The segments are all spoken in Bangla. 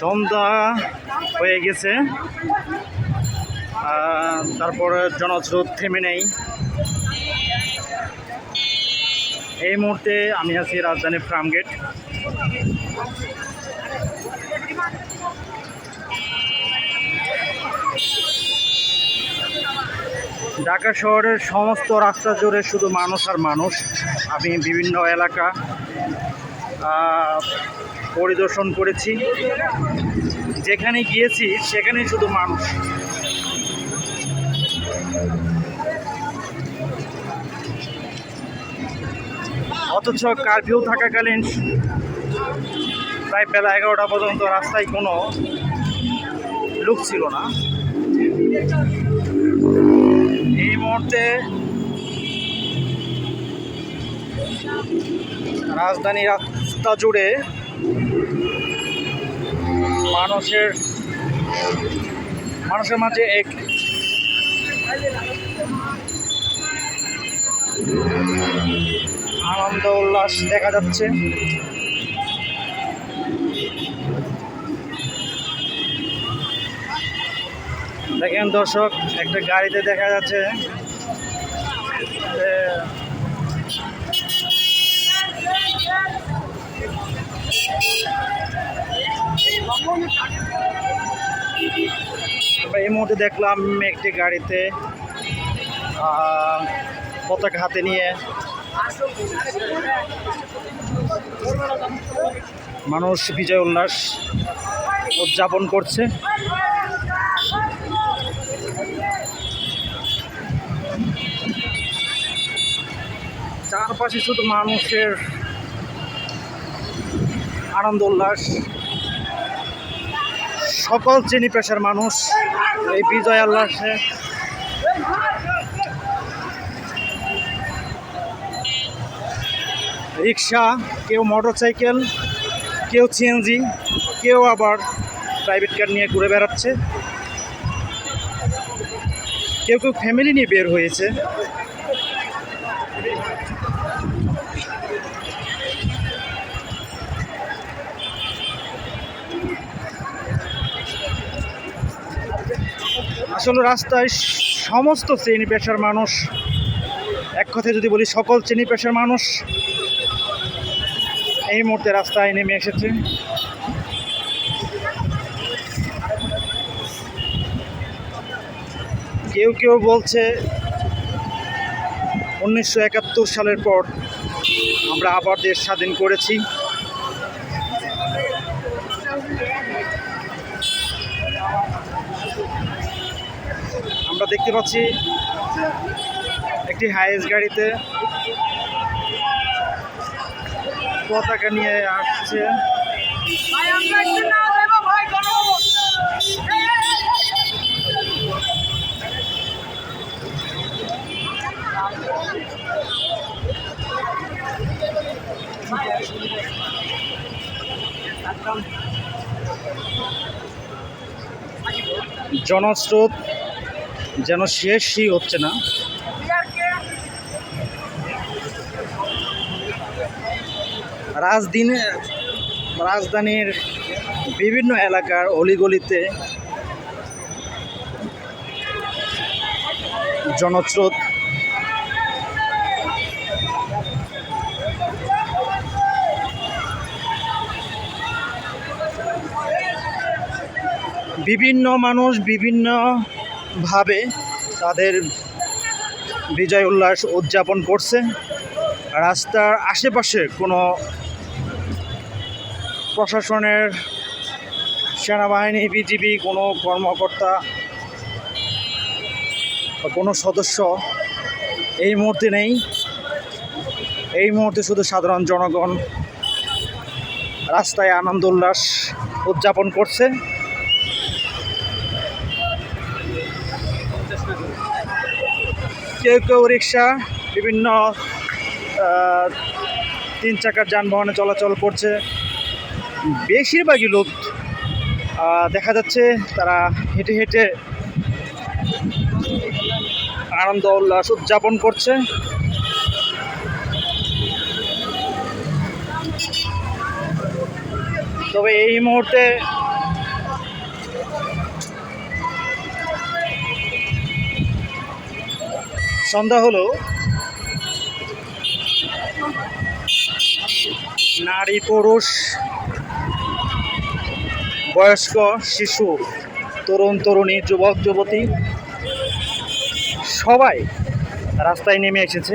সন্ধ্যা হয়ে গেছে। তারপরে জনস্রোত থেমে নেই। এই মুহূর্তে আমি আছি রাজধানী ফার্মগেট ঢাকা শহরের সমস্ত রাস্তা জুড়ে শুধু মানুষ আর মানুষ। আমি বিভিন্ন এলাকা পরিদর্শন করেছি। যেখানে গিয়েছি, সেখানেই শুধু মানুষ। অথচ কারফিউ থাকাকালীন প্রায় বেলা এগারোটা পর্যন্ত রাস্তায় কোনো লোক ছিল না। এই মুহূর্তে রাজধানী রাস্তা জুড়ে মানুষের মানুষের মাঝে এক আনন্দ, উল্লাস দেখা যাচ্ছে। দেখেন দর্শক, একটা গাড়িতে দেখা যাচ্ছে। এই মুহূর্তে দেখলাম একটি গাড়িতে পতাকা হাতে নিয়ে মানুষ, বিজয় উল্লাস উদযাপন করছে। চারপাশে শুধু মানুষের আনন্দ, উল্লাস সকল শ্রেণি পেশার মানুষ এই বিজয় উল্লাসে রিক্সা, কেউ মোটর সাইকেল কেউ সিএনজি কেউ আবার প্রাইভেট কার নিয়ে ঘুরে বেড়াচ্ছে। কেউ কেউ ফ্যামিলি নিয়ে বের হয়েছে। আসলে রাস্তায় সমস্ত শ্রেণি পেশার মানুষ, এক কথায় যদি বলি সকল শ্রেণি পেশার মানুষ, এই মুহূর্তে রাস্তায় নেমে এসেছে। কেউ কেউ বলছে উনিশশো একাত্তর সালের পর আমরা আবার দেশ স্বাধীন করেছি। আমরা দেখতে পাচ্ছি একটি হাইস গাড়িতে পতাকা নিয়ে আসছে। জনস্রোত যেন শেষই হচ্ছে না। রাজদিনে রাজধানীর বিভিন্ন এলাকার অলিগলিতে জনস্রোত। বিভিন্ন মানুষ বিভিন্নভাবে তাদের বিজয় উল্লাস উদযাপন করছে। রাস্তার আশেপাশে কোনো প্রশাসনের সেনাবাহিনী, বিজিবি, কোনো কর্মকর্তা বা কোনো সদস্য এই মুহূর্তে নেই। এই মুহূর্তে শুধু সাধারণ জনগণ রাস্তায় আনন্দ উল্লাস উদযাপন করছে। কেউ কেউ রিক্সা, বিভিন্ন তিন চাকার যানবাহনে চলাচল করছে। বেশিরভাগই লোক দেখা যাচ্ছে তারা হেঁটে হেঁটে আনন্দ উল্লাস উদযাপন করছে। তবে এই মুহূর্তে সন্ধ্যা হলো। নারী পুরুষ বয়স্ক শিশু তরুণ তরুণী যুবক যুবতী সবাই রাস্তায় নেমে এসেছে।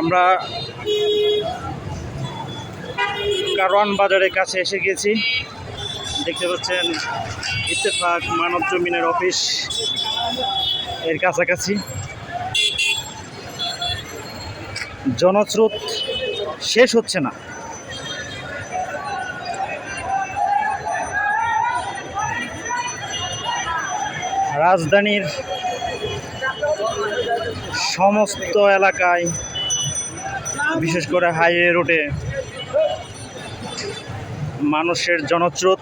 আমরা কারওয়ান বাজারের কাছে এসে গেছি। দেখতে পাচ্ছেন, ইত্তেফাক মানব জমিনের অফিস এর কাছাকাছি। জনস্রোত শেষ হচ্ছে না। রাজধানীর সমস্ত এলাকায়, বিশেষ করে হাইওয়ে রোডে মানুষের জনস্রোত।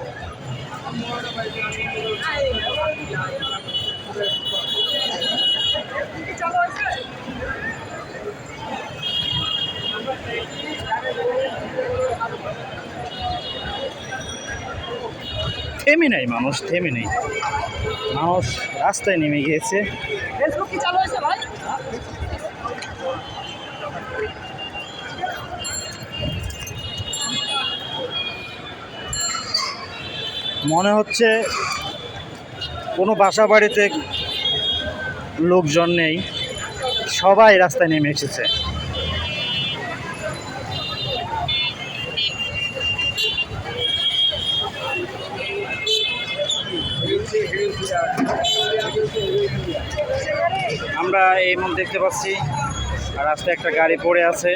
থেমে নেই মানুষ, থেমে নেই। মানুষ রাস্তায় নেমে গিয়েছে। মনে হচ্ছে কোনো বাসা বাড়িতে লোকজন নেই, সবাই রাস্তায় নেমে এসেছে। আমরা এই মন দেখতে পাচ্ছি, রাস্তায় একটা গাড়ি পড়ে আছে।